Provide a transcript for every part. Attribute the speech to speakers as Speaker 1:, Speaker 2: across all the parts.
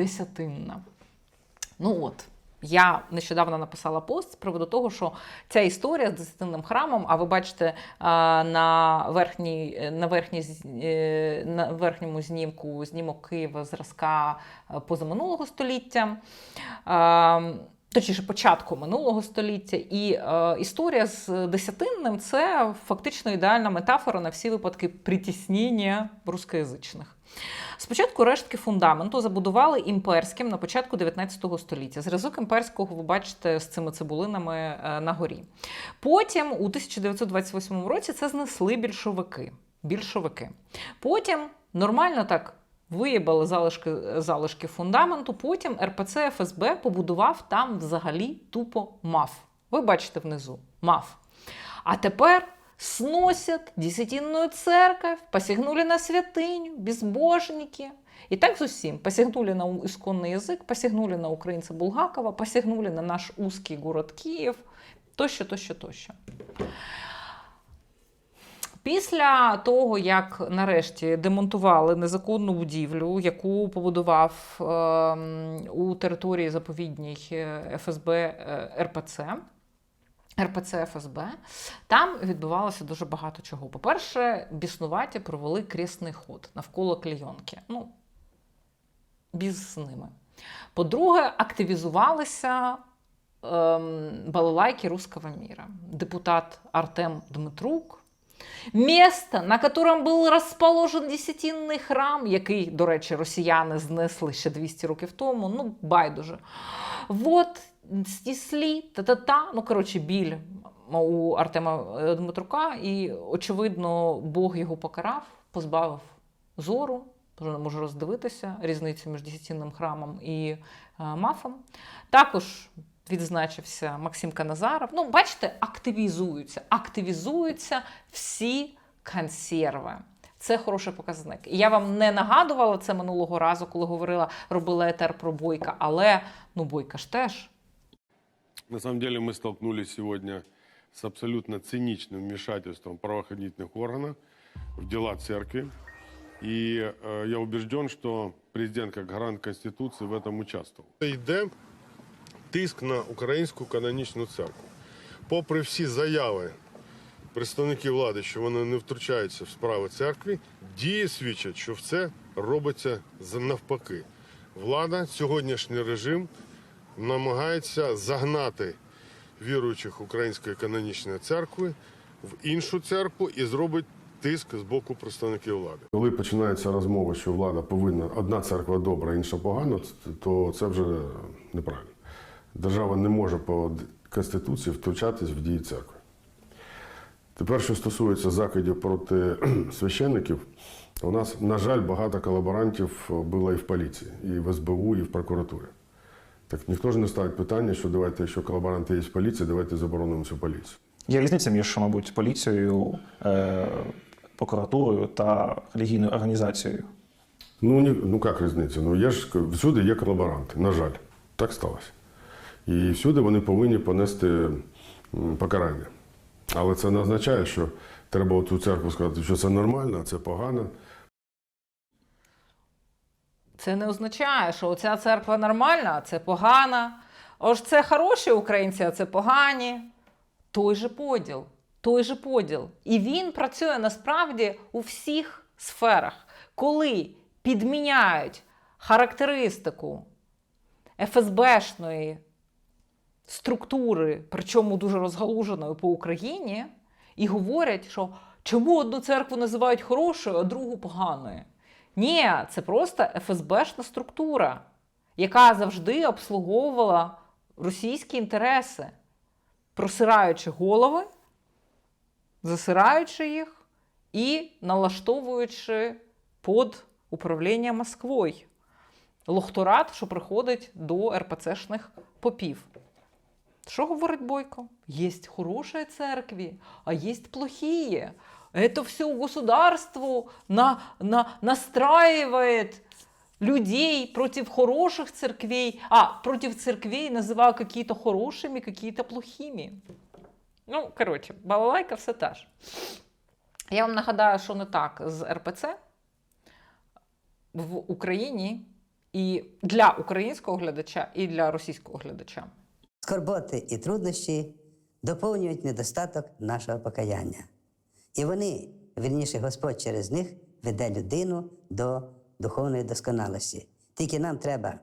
Speaker 1: десятинна. Ну от. Я нещодавно написала пост з приводу того, що ця історія з десятинним храмом, а ви бачите на, верхній, на, верхній, е, на верхньому знімку знімок Києва зразка е, позаминулого століття. Точніше, початку минулого століття, і е, історія з десятинним це фактично ідеальна метафора на всі випадки притіснення рускоязичних. Спочатку рештки фундаменту забудували імперським на початку 19 століття. Зразок імперського ви бачите з цими цибулинами е, на горі. Потім, у 1928 році, це знесли більшовики. більшовики. Потім нормально так виїбали залишки, залишки фундаменту. Потім РПЦ ФСБ побудував там взагалі тупо МАФ. Ви бачите внизу МАФ. А тепер сносят десятинную церковь, посягнули на святыню, безбожники. І так з усім. Посягнули на ісконний язик, посягнули на українця Булгакова, посягнули на наш узкий город Київ, тощо, тощо, тощо. Після того, як нарешті демонтували незаконну будівлю, яку побудував ем, у території заповідній е, ФСБ е, РПЦ, РПЦ ФСБ, там відбувалося дуже багато чого. По-перше, біснуваті провели крісний ход навколо клейонки. Ну, біз з ними. По-друге, активізувалися ем, балалайки русского мира. Депутат Артем Дмитрук. Место, на котором був розположен десятинний храм, який, до речі, росіяни знесли ще 200 років тому, ну, байдуже. Вот, снесли, та-та-та. Ну, коротше, біль у Артема е, Дмитрука, і, очевидно, Бог його покарав, позбавив зору, вже не можу роздивитися різницю між десятинним храмом і е, мафом. Також відзначився Максим Каназаров. Ну, бачите, активізуються, активізуються всі консерви. Це хороший показник. Я вам не нагадувала це минулого разу, коли говорила, робила етер про Бойка, але ну Бойка ж теж.
Speaker 2: На самом деле мы столкнулись сегодня с абсолютно циничным вмешательством правоохранительных органов в дела церкви. И э, я убежден, что президент как гарант Конституции в этом участвовал. Йде тиск на українську канонічну церкву. Попри всі заяви представників влади, що вони не втручаються в справи церкви, дії свідчать, що все робиться за навпаки. Влада, сьогоднішній режим намагається загнати віруючих української канонічної церкви в іншу церкву і зробить тиск з боку представників влади. Коли починається розмова, що влада повинна одна церква добра, інша погана, то це вже неправильно. Держава не може по конституції втручатись в дії церкви. Тепер, що стосується закидів проти священників, у нас, на жаль, багато колаборантів було і в поліції, і в СБУ, і в прокуратурі. Так ніхто ж не ставить питання, що давайте, якщо колаборанти є в поліції, давайте заборонимо цю поліцію.
Speaker 3: Є різниця між, мабуть, поліцією, е, прокуратурою та релігійною організацією.
Speaker 2: Ну, ні, ну як різниця? Ну, є ж всюди є колаборанти, на жаль, так сталося. І всюди вони повинні понести покарання. Але це не означає, що треба у церкву сказати, що це нормально, а це погано.
Speaker 1: Це не означає, що оця церква нормальна, а це погана. Ось це хороші українці, а це погані. Той же поділ. Той же поділ. І він працює насправді у всіх сферах. Коли підміняють характеристику ФСБшної структури, причому дуже розгалуженої по Україні, і говорять, що чому одну церкву називають хорошою, а другу поганою. Ні, це просто ФСБшна структура, яка завжди обслуговувала російські інтереси, просираючи голови, засираючи їх і налаштовуючи під управління Москвою. Лохторат, що приходить до РПЦшних попів. Що говорить Бойко? Есть хорошие церкви, а есть плохие. Это все государство на, на, настраивает людей против хороших церквей, а против церквей называю какие-то хорошими, какие-то плохими. Ну, коротше, балалайка все та ж. Я вам нагадаю, що не так з РПЦ. В Україні І для українського глядача, і для російського глядача.
Speaker 4: Скорботи і труднощі доповнюють недостаток нашого покаяння. І вони, вірніше, Господь через них веде людину до духовної досконалості. Тільки нам треба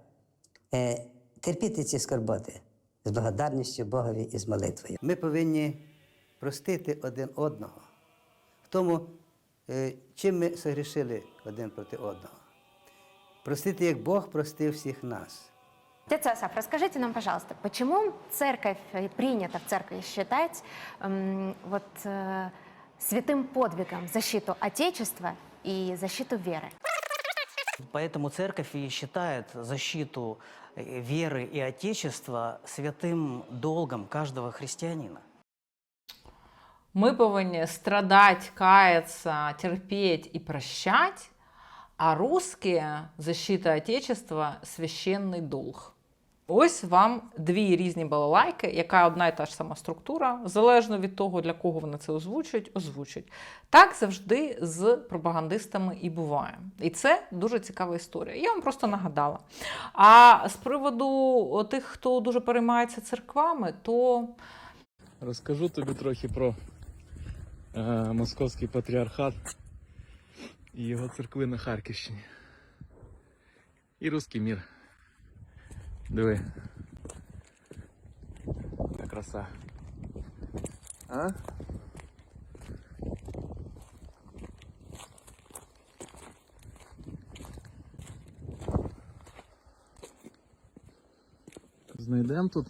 Speaker 4: е, терпіти ці скорботи з благодарністю Богові і з молитвою. Ми повинні простити один одного в тому, е, чим ми согрішили один проти одного. Простити, як Бог простив всіх нас.
Speaker 5: Отец Асаф, расскажите нам, пожалуйста, почему церковь, и принято в церкви считать вот, э, святым подвигом защиту Отечества и защиту веры?
Speaker 6: Поэтому церковь и считает защиту э, веры и Отечества святым долгом каждого христианина.
Speaker 1: Ми повинні страдать, каяться, терпеть і прощать, а русские защита Отечества священний долг. Ось вам дві різні балалайки, яка одна і та ж сама структура, залежно від того, для кого вони це озвучують, озвучують. Так завжди з пропагандистами і буває. І це дуже цікава історія. Я вам просто нагадала. А з приводу тих, хто дуже переймається церквами, то
Speaker 7: Розкажу тобі трохи про е, Московський патріархат і його церкви на Харківщині. І руський мір. Диви. Яка краса. А? Знайдемо тут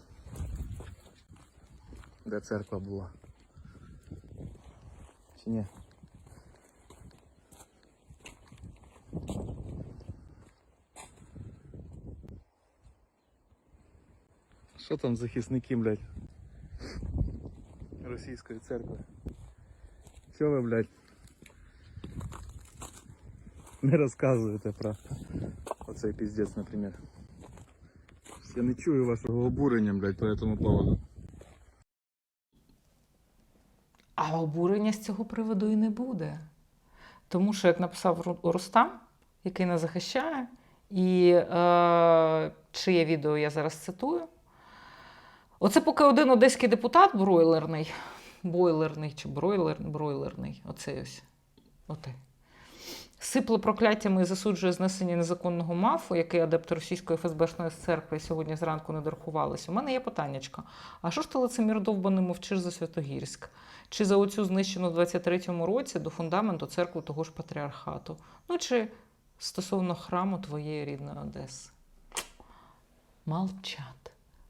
Speaker 7: де церква була. Чи ні? Що там захисники, блядь? Російської церкви? Що ви, блядь? Не розказуєте про оцей піздець, наприклад. Я не чую вашого обурення, блядь, по этому поводу.
Speaker 1: А обурення з цього приводу і не буде. Тому що, як написав Рустам, який нас захищає, і е, чиє відео я зараз цитую. Оце поки один одеський депутат бройлерний, бойлерний чи бройлер, бройлерний, оцей ось. Оте. Сипле прокляттями і засуджує знесення незаконного мафу, який адепт російської ФСБшної церкви сьогодні зранку не дорахувалися. У мене є питаннячко. А що ж ти лицемір довбаний мовчиш за Святогірськ? Чи за оцю знищену в 23-му році до фундаменту церкви того ж патріархату? Ну чи стосовно храму твоєї рідної Одеси? Молчат.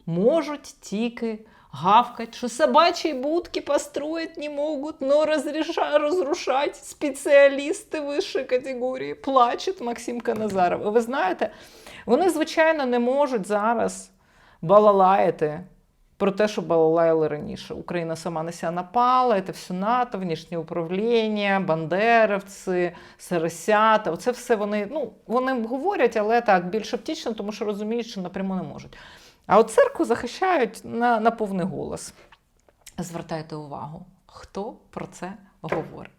Speaker 1: Можуть тільки гавкать, що собачі будки построить не можуть, но разреша, розрушать спеціалісти вищої категорії. Плачуть Максим Каназаров. І ви знаєте, вони, звичайно, не можуть зараз балалаяти про те, що балалаяли раніше. Україна сама на себя напала, це все НАТО, внішнє управління, бандеровці, сарасята. Оце все вони, ну, вони говорять, але так, більш оптично, тому що розуміють, що напряму не можуть. А от церкву захищають на, на повний голос. Звертайте увагу, хто про це говорить.